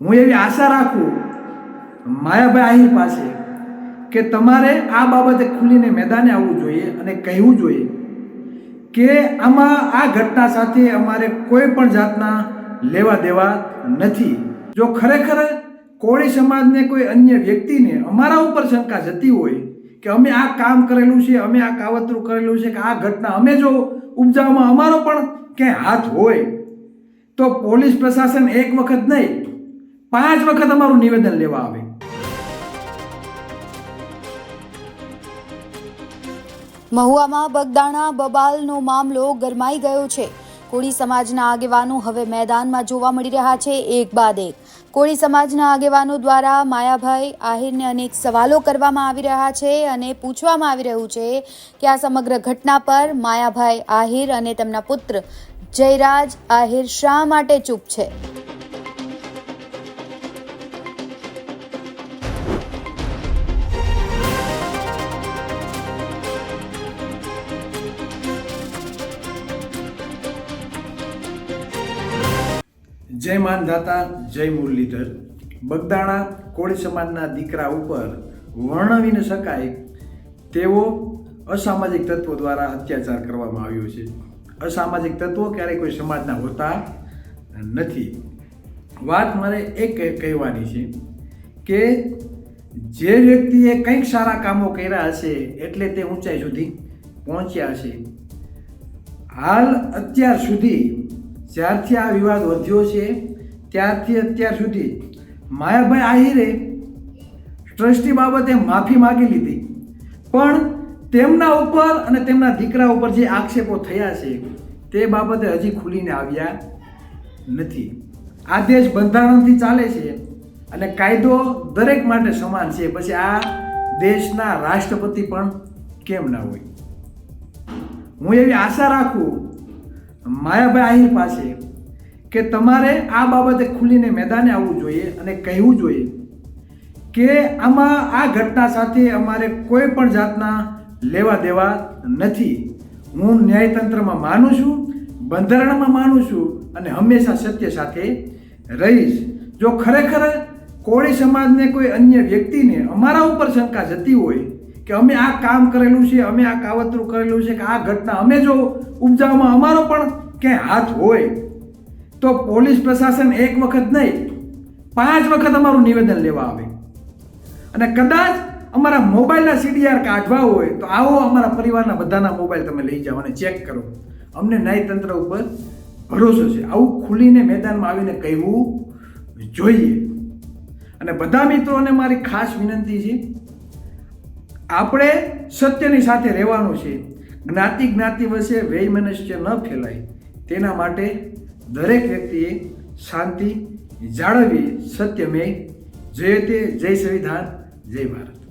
હું એવી આશા રાખું, માયાભાઈ આહિર પાસે, કે તમારે આ બાબતે ખુલીને મેદાને આવવું જોઈએ અને કહેવું જોઈએ કે આમાં આ ઘટના સાથે અમારે કોઈ પણ જાતના લેવા દેવા નથી. જો ખરેખર કોળી સમાજને કોઈ અન્ય વ્યક્તિને અમારા ઉપર શંકા જતી હોય કે અમે આ કામ કરેલું છે, અમે આ કાવતરું કરેલું છે, કે આ ઘટના અમે જો ઉપજાવવામાં અમારો પણ ક્યાંય હાથ હોય, તો પોલીસ પ્રશાસન એક વખત નહીં પાંચ વખત અમારું નિવેદન લેવા આવે. મહુવામાં બગદાણા, બબાલનો મામલો ગરમાઈ ગયો છે. કોળી સમાજના આગેવાનો હવે મેદાનમાં જોવા મળી રહ્યા છે એક બાદ એક. કોળી સમાજના આગેવાનો દ્વારા માયાભાઈ આહિરને અનેક સવાલો કરવામાં આવી રહ્યા છે અને પૂછવામાં આવી રહ્યું છે કે આ સમગ્ર ઘટના પર માયાભાઈ આહિર અને તેમના પુત્ર જયરાજ આહિર શા માટે ચૂપ છે? જય માનધાતા, જય મુરલીધર. બગદાણા કોળી સમાજના દીકરા ઉપર વર્ણવી ન શકાય તેવો અસામાજિક તત્વો દ્વારા અત્યાચાર કરવામાં આવ્યો છે. અસામાજિક તત્વો ક્યારેય કોઈ સમાજના હોતા નથી. વાત મારે એ કહેવાની છે કે જે વ્યક્તિએ કંઈક સારા કામો કર્યા હશે એટલે તે ઊંચાઈ સુધી પહોંચ્યા છે હાલ અત્યાર સુધી જ્યારથી આ વિવાદ વધ્યો છે, ત્યારથી અત્યાર સુધી માયાભાઈ આહિરે ટ્રસ્ટી બાબતે માફી માગી લીધી. પણ તેમના ઉપર અને તેમના દીકરા ઉપર જે આક્ષેપો થયા છે, તે બાબતે હજી ખુલીને આવ્યા નથી. આ દેશ બંધારણથી ચાલે છે અને કાયદો દરેક માટે સમાન છે. પછી આ દેશના રાષ્ટ્રપતિ પણ કેમ ના હોય? હું એવી આશા રાખું માયાભાઈ આહિર પાસે કે તમારે આ બાબતે ખુલીને મેદાને આવવું જોઈએ અને કહેવું જોઈએ કે આમાં આ ઘટના સાથે અમારે કોઈ પણ જાતના લેવા દેવા નથી. હું ન્યાયતંત્રમાં માનું છું, બંધારણમાં માનું છું અને હંમેશા સત્ય સાથે રહીશ. જો ખરેખર કોળી સમાજને કોઈ અન્ય વ્યક્તિને અમારા ઉપર શંકા જતી હોય કે અમે આ કામ કરેલું છે, અમે આ કાવતરું કરેલું છે, કે આ ઘટના અમે જો ઉપજાવવામાં અમારો પણ ક્યાંય હાથ હોય, તો પોલીસ પ્રશાસન એક વખત નહીં, પાંચ વખત અમારું નિવેદન લેવા આવે. અને કદાચ અમારા મોબાઈલના સીડીઆર કાઢવા હોય, તો આવો અમારા પરિવારના બધાના મોબાઈલ તમે લઈ જાઓ અને ચેક કરો. અમને ન્યાયતંત્ર ઉપર ભરોસો છે. આવું ખુલીને મેદાનમાં આવીને કહેવું જોઈએ. અને બધા મિત્રોને મારી ખાસ વિનંતી છે આપણે સત્યની સાથે રહેવાનું છે. જ્ઞાતિ જ્ઞાતિ વચ્ચે વ્યય મનુષ્ય ન ફેલાય. તેના માટે દરેક વ્યક્તિએ શાંતિ જાળવી સત્યમે જય તે જય સંવિધાન, જય ભારત.